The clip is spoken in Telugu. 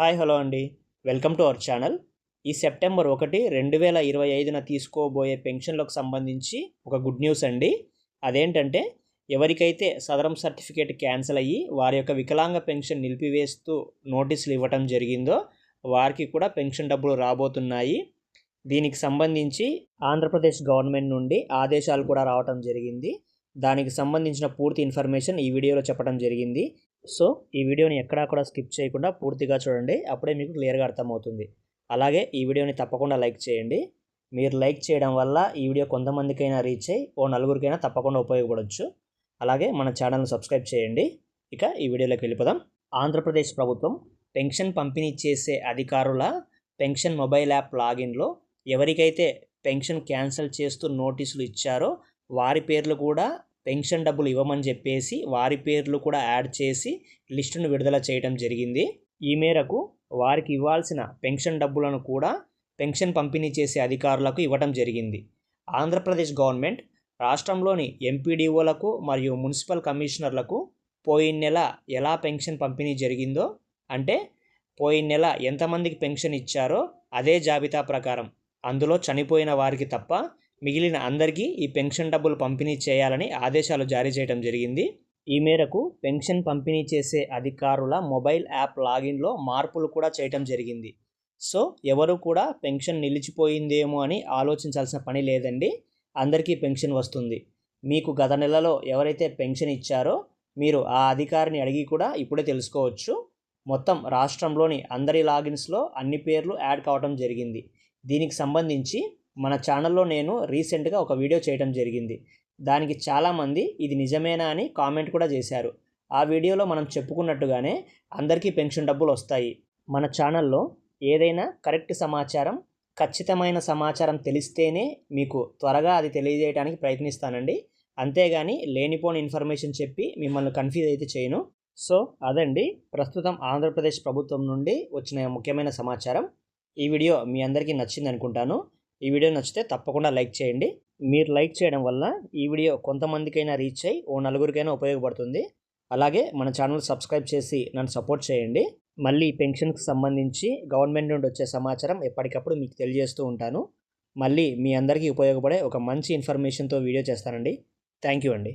హాయ్ హలో అండి. Welcome to our channel. ఈ సెప్టెంబర్ ఒకటి రెండు వేల ఇరవై ఐదున తీసుకోబోయే పెన్షన్లకు సంబంధించి ఒక గుడ్ న్యూస్ అండి. అదేంటంటే ఎవరికైతే సదరం సర్టిఫికేట్ క్యాన్సిల్ అయ్యి వారి యొక్క వికలాంగ పెన్షన్ నిలిపివేస్తూ నోటీసులు ఇవ్వటం జరిగిందో వారికి కూడా పెన్షన్ డబ్బులు రాబోతున్నాయి. దీనికి సంబంధించి ఆంధ్రప్రదేశ్ గవర్నమెంట్ నుండి ఆదేశాలు కూడా రావటం జరిగింది. దానికి సంబంధించిన పూర్తి ఇన్ఫర్మేషన్ ఈ వీడియోలో చెప్పడం జరిగింది. సో ఈ వీడియోని ఎక్కడా కూడా స్కిప్ చేయకుండా పూర్తిగా చూడండి. అప్పుడే మీకు క్లియర్గా అర్థమవుతుంది. అలాగే ఈ వీడియోని తప్పకుండా లైక్ చేయండి. మీరు లైక్ చేయడం వల్ల ఈ వీడియో కొంతమందికైనా రీచ్ అయ్యి ఓ నలుగురికైనా తప్పకుండా ఉపయోగపడవచ్చు అలాగే మన ఛానల్ని సబ్స్క్రైబ్ చేయండి. ఇక ఈ వీడియోలోకి వెళ్ళిపోదాం. ఆంధ్రప్రదేశ్ ప్రభుత్వం పెన్షన్ పంపిణీ చేసే అధికారుల పెన్షన్ మొబైల్ యాప్ లాగిన్లో ఎవరికైతే పెన్షన్ క్యాన్సిల్ చేస్తూ నోటీసులు ఇచ్చారో వారి పేర్లు కూడా పెన్షన్ డబ్బులు ఇవ్వమని చెప్పేసి వారి పేర్లు కూడా యాడ్ చేసి లిస్టును విడుదల చేయడం జరిగింది. ఈ మేరకు వారికి ఇవ్వాల్సిన పెన్షన్ డబ్బులను కూడా పెన్షన్ పంపిణీ చేసే అధికారులకు ఇవ్వడం జరిగింది. ఆంధ్రప్రదేశ్ గవర్నమెంట్ రాష్ట్రంలోని ఎంపీడీఓలకు మరియు మున్సిపల్ కమిషనర్లకు పోయిన నెల ఎలా పెన్షన్ పంపిణీ జరిగిందో అంటే పోయిన నెల ఎంతమందికి పెన్షన్ ఇచ్చారో అదే జాబితా ప్రకారం అందులో చనిపోయిన వారికి తప్ప మిగిలిన అందరికీ ఈ పెన్షన్ డబ్బులు పంపిణీ చేయాలని ఆదేశాలు జారీ చేయడం జరిగింది. ఈ మేరకు పెన్షన్ పంపిణీ చేసే అధికారుల మొబైల్ యాప్ లాగిన్లో మార్పులు కూడా చేయటం జరిగింది. సో ఎవరు కూడా పెన్షన్ నిలిచిపోయిందేమో అని ఆలోచించాల్సిన పని లేదండి. అందరికీ పెన్షన్ వస్తుంది. మీకు గత నెలలో ఎవరైతే పెన్షన్ ఇచ్చారో మీరు ఆ అధికారిని అడిగి కూడా ఇప్పుడే తెలుసుకోవచ్చు. మొత్తం రాష్ట్రంలోని అందరి లాగిన్స్లో అన్ని పేర్లు యాడ్ కావడం జరిగింది. దీనికి సంబంధించి మన ఛానల్లో నేను రీసెంట్గా ఒక వీడియో చేయడం జరిగింది. దానికి చాలామంది ఇది నిజమేనా అని కామెంట్ కూడా చేశారు. ఆ వీడియోలో మనం చెప్పుకున్నట్టుగానే అందరికీ పెన్షన్ డబ్బులు వస్తాయి. మన ఛానల్లో ఏదైనా కరెక్ట్ సమాచారం ఖచ్చితమైన సమాచారం తెలిస్తేనే మీకు త్వరగా అది తెలియజేయడానికి ప్రయత్నిస్తానండి. అంతేగాని లేనిపోని ఇన్ఫర్మేషన్ చెప్పి మిమ్మల్ని కన్ఫ్యూజ్ అయితే చేయను. సో అదండి. ప్రస్తుతం ఆంధ్రప్రదేశ్ ప్రభుత్వం నుండి వచ్చిన ముఖ్యమైన సమాచారం. ఈ వీడియో మీ అందరికీ నచ్చింది అనుకుంటాను ఈ వీడియో నచ్చితే తప్పకుండా లైక్ చేయండి. మీరు లైక్ చేయడం వల్ల ఈ వీడియో కొంతమందికైనా రీచ్ అయ్యి ఓ నలుగురికైనా ఉపయోగపడుతుంది. అలాగే మన ఛానల్ సబ్స్క్రైబ్ చేసి నన్ను సపోర్ట్ చేయండి. మళ్ళీ పెన్షన్కి సంబంధించి గవర్నమెంట్ నుండి వచ్చే సమాచారం ఎప్పటికప్పుడు మీకు తెలియజేస్తూ ఉంటాను. మళ్ళీ మీ అందరికీ ఉపయోగపడే ఒక మంచి ఇన్ఫర్మేషన్తో వీడియో చేస్తానండి. థ్యాంక్ యూ అండి.